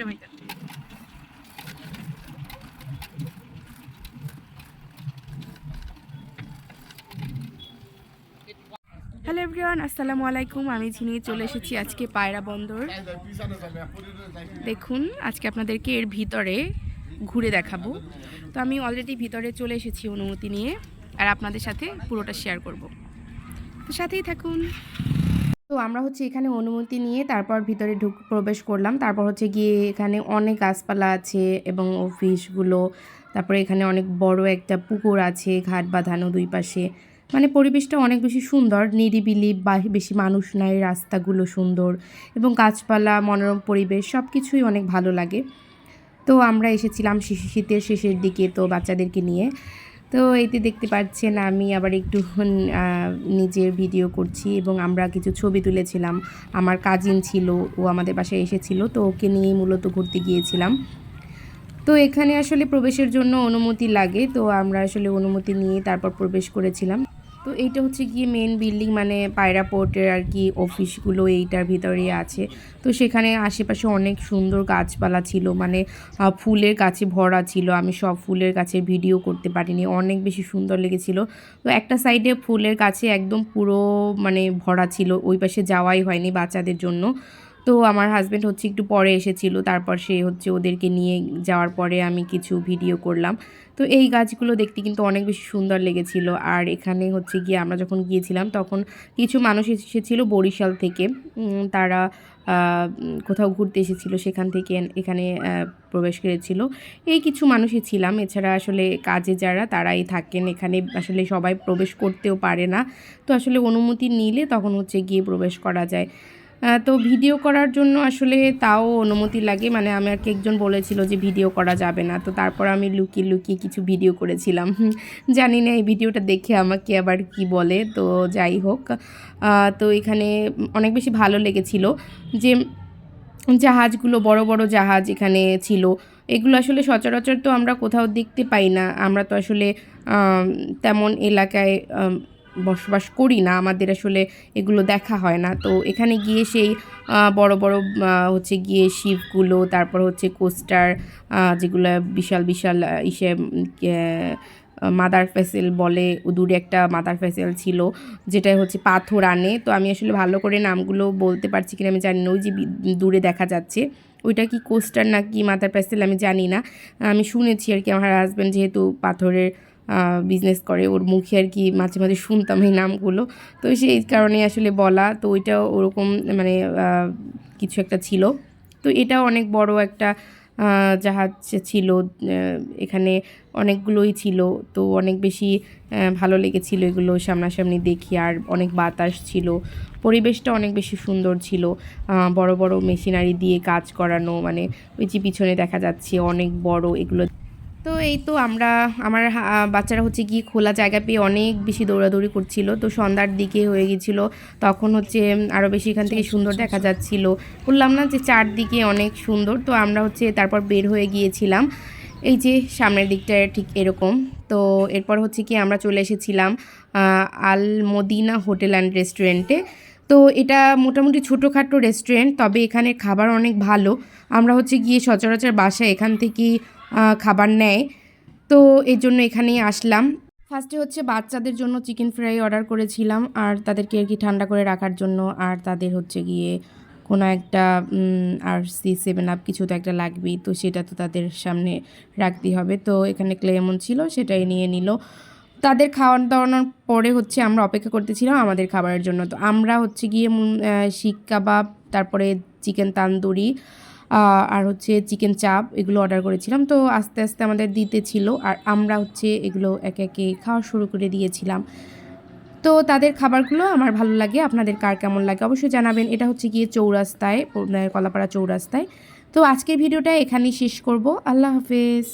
রে ভাইটা hello everyone আসসালামু আলাইকুম আমি ঝিনি চলে এসেছি আজকে পায়রা বন্দর। দেখুন, আজকে আপনাদেরকে এর ভিতরে ঘুরে দেখাবো। তো আমি অলরেডি ভিতরে চলে এসেছি অনুমতি নিয়ে, আর আপনাদের সাথে পুরোটা শেয়ার করব। তো সাথেই থাকুন। তো আমরা হচ্ছে এখানে অনুমতি নিয়ে তারপর ভিতরে ঢুক, প্রবেশ করলাম। তারপর হচ্ছে গিয়ে এখানে অনেক গাছপালা আছে এবং অফিসগুলো। তারপরে এখানে অনেক বড় একটা পুকুর আছে, ঘাট বাঁধানো দুই পাশে। মানে পরিবেশটা অনেক বেশি সুন্দর, নিরিবিলি বেশি মানুষ নাই, রাস্তাগুলো সুন্দর এবং গাছপালা, মনোরম পরিবেশ সব কিছুই অনেক ভালো লাগে। তো আমরা এসেছিলাম শীতের শেষের দিকে তো বাচ্চাদেরকে নিয়ে। তো এইতে দেখতে পাচ্ছেন আমি আবার একটু নিজের ভিডিও করছি এবং আমরা কিছু ছবি তুলেছিলাম। আমার কাজিন ছিল, ও আমাদের বাসায় এসেছিল, তো ওকে নিয়েই মূলত ঘুরতে গিয়েছিলাম। তো এখানে আসলে প্রবেশের জন্য অনুমতি লাগে, তো আমরা আসলে অনুমতি নিয়ে তারপর প্রবেশ করেছিলাম। তো এইটা হচ্ছে গিয়ে মেন বিল্ডিং মানে পায়রা পোর্টের আর কি অফিসগুলো এইটার ভিতরে আছে। তো সেখানে আশেপাশে অনেক সুন্দর গাছপালা ছিল মানে ফুলের গাছে ভরা ছিল। আমি সব ফুলের গাছের ভিডিও করতে পারিনি, অনেক বেশি সুন্দর লেগেছিল। তো একটা সাইডে ফুলের গাছে একদম পুরো মানে ভরা ছিল, ওই পাশে যাওয়াই হয়নি বাচ্চাদের জন্য। তো আমার হাজব্যান্ড হচ্ছে একটু পরে এসেছিল, তারপর সে হচ্ছে ওদেরকে নিয়ে যাওয়ার পরে আমি কিছু ভিডিও করলাম। তো এই গাছগুলো দেখতে কিন্তু অনেক বেশি সুন্দর লেগেছিল। আর এখানে হচ্ছে গিয়ে আমরা যখন গিয়েছিলাম, তখন কিছু মানুষ এসেছিল বরিশাল থেকে। তারা কোথাও ঘুরতে এসেছিল, সেখান থেকে এখানে প্রবেশ করেছিল। এই কিছু মানুষই ছিলাম। এছাড়া আসলে কাজে যারা, তারাই থাকেন। এখানে আসলে সবাই প্রবেশ করতেও পারে না। তো আসলে অনুমতি নিলে তখন হচ্ছে গিয়ে প্রবেশ করা যায়। তো ভিডিও করার জন্য আসলে তাও অনুমতি লাগে। মানে আমাকে একজন বলেছিল যে ভিডিও করা যাবে না। তো তারপর আমি লুকিয়ে লুকিয়ে কিছু ভিডিও করেছিলাম। জানি না এই ভিডিওটা দেখে আমাকে আবার কি বলে। তো যাই হোক তো এখানে অনেক বেশি ভালো লেগেছিল যে জাহাজগুলো, বড় বড় জাহাজ এখানে ছিল। এগুলো আসলে সচরাচর তো আমরা কোথাও দেখতে পাই না। আমরা তো আসলে তেমন এলাকায় বসবাস করি না, আমাদের আসলে এগুলো দেখা হয় না। তো এখানে গিয়ে সেই বড় বড় হচ্ছে গিয়ে শিপগুলো, তারপর হচ্ছে কোস্টার যেগুলো বিশাল বিশাল ইসে মাদার ফেসেল বলে, দূরে একটা মাদার ফেসেল ছিল যেটা হচ্ছে পাথর আনে। তো আমি আসলে ভালো করে নামগুলো বলতে পারছি কিনা আমি জানি না, ওই যে দূরে দেখা যাচ্ছে। ওইটা কি কোস্টার না কি মাদার প্যাসেল আমি জানি না। আমি শুনেছি আর কি, আমার হাজব্যান্ড যেহেতু পাথরের বিজনেস করে। ওর মুখে আর কি মাঝে মাঝে শুনতাম এই নামগুলো। তো সেই কারণে আসলে বলা, তো ওইটাও ওরকম মানে কিছু একটা ছিল। তো এটাও অনেক বড় একটা জাহাজ ছিল এখানে অনেকগুলোই ছিল। তো অনেক বেশি ভালো লেগেছিল এগুলো সামনাসামনি দেখি। আর অনেক বাতাস ছিল, পরিবেশটা অনেক বেশি সুন্দর ছিল। বড় বড় মেশিনারি দিয়ে কাজ করানো মানে ওই যে পিছনে দেখা যাচ্ছে অনেক বড় এগুলো তো এই তো আমরা আমার বাচ্চারা হচ্ছে গিয়ে খোলা জায়গা পেয়ে অনেক বেশি দৌড়াদৌড়ি করছিল। তো সন্ধ্যার দিকে হয়ে গেছিল তখন হচ্ছে আরও বেশি এখান থেকে সুন্দর দেখা যাচ্ছিল। বললাম না যে চারদিকে অনেক সুন্দর তো আমরা হচ্ছে তারপর বের হয়ে গিয়েছিলাম। এই যে সামনের দিকটা ঠিক এরকম। তো এরপর হচ্ছে কি আমরা চলে এসেছিলাম আল মদিনা হোটেল অ্যান্ড রেস্টুরেন্টে। তো এটা মোটামুটি ছোটোখাটো রেস্টুরেন্ট তবে এখানে খাবার অনেক ভালো। আমরা হচ্ছে গিয়ে সচরাচর বাসায় এখান থেকেই আহ, খাবার নেয়। তো এর জন্য এখানেই আসলাম। ফার্স্টে হচ্ছে বাচ্চাদের জন্য চিকেন ফ্রাই অর্ডার করেছিলাম, আর তাদেরকে আর কি ঠান্ডা করে রাখার জন্য। আর তাদের হচ্ছে গিয়ে কোনো একটা আর সি সেভেন আপ কিছু তো একটা লাগবেই, তো সেটা তো তাদের সামনে রাখতেই হবে। তো এখানে ক্লেমন ছিল, সেটাই নিয়ে নিল। তাদের খাওয়ান দাওয়ানোর পরে হচ্ছে আমরা অপেক্ষা করতেছিলাম আমাদের খাবারের জন্য। তো আমরা হচ্ছে গিয়ে শিক কাবাব, তারপরে চিকেন তান্দুরি আর হচ্ছে চিকেন চাপ এগুলো অর্ডার করেছিলাম। তো আস্তে আস্তে আমাদের দিতে ছিল আর আমরা হচ্ছে এগুলো একে একে খাওয়া শুরু করে দিয়েছিলাম। তো তাদের খাবারগুলো আমার ভালো লাগে, আপনাদের কার কেমন লাগে অবশ্যই জানাবেন। এটা হচ্ছে গিয়ে চৌরাস্তায় কলাপাড়া চৌরাস্তায়। তো আজকের ভিডিওটা এখানেই শেষ করব। আল্লাহ হাফেজ।